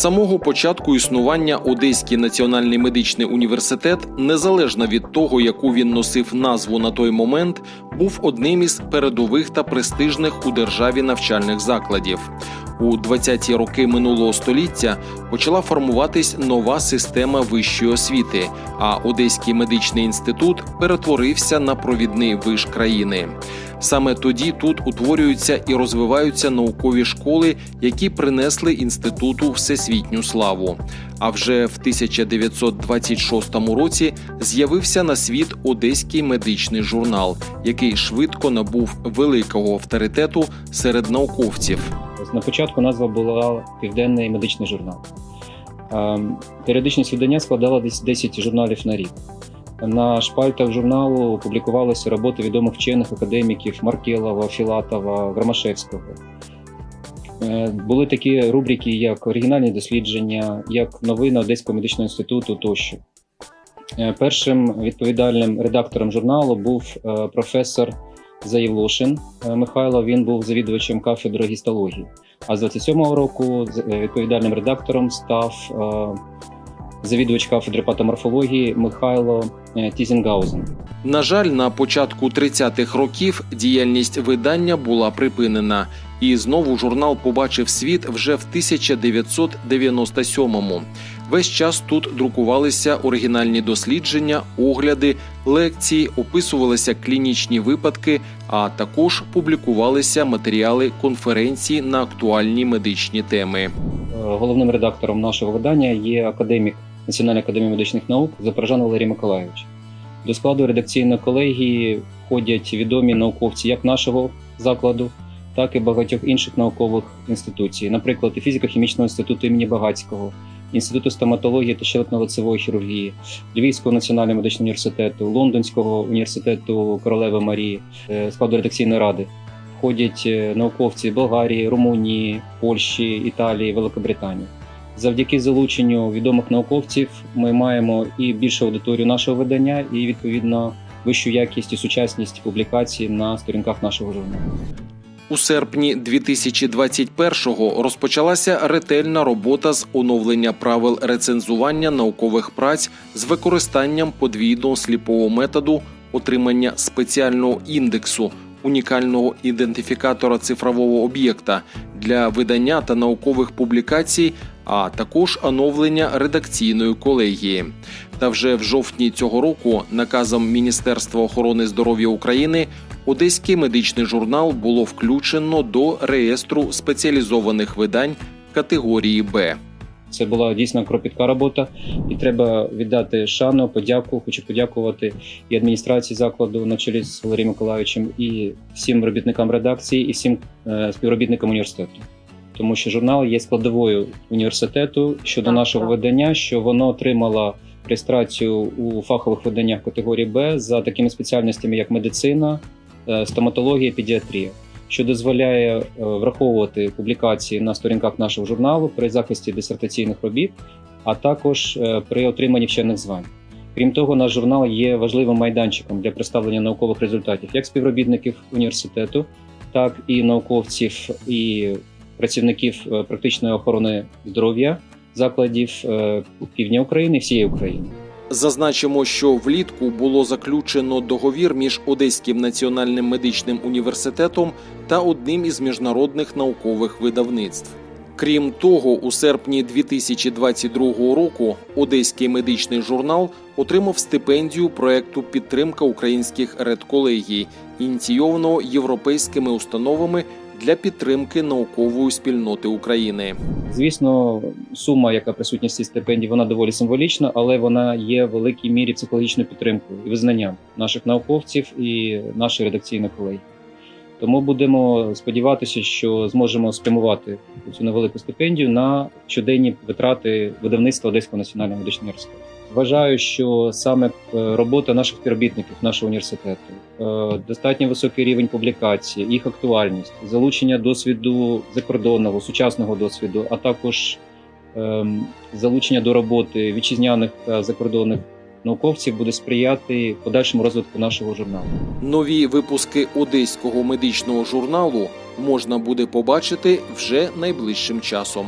Самого початку існування Одеський національний медичний університет, незалежно від того, яку він носив назву на той момент, був одним із передових та престижних у державі навчальних закладів. У 20-ті роки минулого століття почала формуватись нова система вищої освіти, а Одеський медичний інститут перетворився на провідний виш країни. Саме тоді тут утворюються і розвиваються наукові школи, які принесли інституту всесвітню славу. А вже в 1926 році з'явився на світ Одеський медичний журнал, який швидко набув великого авторитету серед науковців. На початку назва була Південний медичний журнал. Ем, Періодичність видання складала десь 10 журналів на рік. На шпальтах журналу публікувалися роботи відомих вчених академіків Маркелова, Філатова, Громашевського. Е, Були такі рубрики, як оригінальні дослідження, як новини Одеського медичного інституту тощо. Е, Першим відповідальним редактором журналу був е, професор Заєвлошин е, Михайло. Він був завідувачем кафедри гістології. А з 27-го року е, відповідальним редактором став е, завідувач кафедри патоморфології Михайло Тізінгаузен. На жаль, на початку 30-х років діяльність видання була припинена, і знову журнал побачив світ вже в 1997-му. Весь час тут друкувалися оригінальні дослідження, огляди, лекції, описувалися клінічні випадки, а також публікувалися матеріали конференцій на актуальні медичні теми. Головним редактором нашого видання є академік Національної академії медичних наук Запорожан Валерій Миколайович. До складу редакційної колегії входять відомі науковці як нашого закладу, так і багатьох інших наукових інституцій, наприклад, і фізико-хімічного інституту імені Багацького, Інституту стоматології та щелепно-лицевої хірургії, Львівського національного медичного університету, Лондонського університету Королеви Марії, е, складу редакційної ради. Входять е, науковці Болгарії, Румунії, Польщі, Італії, Великобританії. Завдяки залученню відомих науковців ми маємо і більшу аудиторію нашого видання, і відповідно вищу якість і сучасність публікацій на сторінках нашого журналу. У серпні 2021-го розпочалася ретельна робота з оновлення правил рецензування наукових праць з використанням подвійного сліпового методу отримання спеціального індексу унікального ідентифікатора цифрового об'єкта для видання та наукових публікацій, а також оновлення редакційної колегії. Та вже в жовтні цього року наказом Міністерства охорони здоров'я України Одеський медичний журнал було включено до реєстру спеціалізованих видань категорії Б. Це була дійсно кропітка робота, і треба віддати шану, подяку. Хочу подякувати і адміністрації закладу на чолі з Валерієм Миколаївичем, і всім робітникам редакції, і всім е, співробітникам університету. Тому що журнал є складовою університету щодо Так, нашого так. видання, що воно отримало реєстрацію у фахових виданнях категорії Б за такими спеціальностями, як медицина, стоматологія, педіатрія що дозволяє е, враховувати публікації на сторінках нашого журналу при захисті дисертаційних робіт, а також е, при отриманні вчених звань. Крім того, наш журнал є важливим майданчиком для представлення наукових результатів як співробітників університету, так і науковців і працівників е, практичної охорони здоров'я закладів е, півдня України всієї України. Зазначимо, що влітку було заключено договір між Одеським національним медичним університетом та одним із міжнародних наукових видавництв. Крім того, у серпні 2022 року Одеський медичний журнал отримав стипендію проекту Підтримка українських редколегій, ініційованого європейськими установами для підтримки наукової спільноти України. Звісно, сума, яка присутня в цій стипендії, вона доволі символічна, але вона є в великій мірі психологічною підтримкою і визнанням наших науковців і нашої редакційної колегії. Тому будемо сподіватися, що зможемо спрямувати цю невелику стипендію на щоденні витрати видавництва Одеського національного медичного університету. Вважаю, що саме е, робота наших співробітників нашого університету, е, достатньо високий рівень публікації, їх актуальність, залучення досвіду закордонного, сучасного досвіду, а також ем, залучення до роботи вітчизняних та закордонних науковців буде сприяти подальшому розвитку нашого журналу. Нові випуски одеського медичного журналу можна буде побачити вже найближчим часом.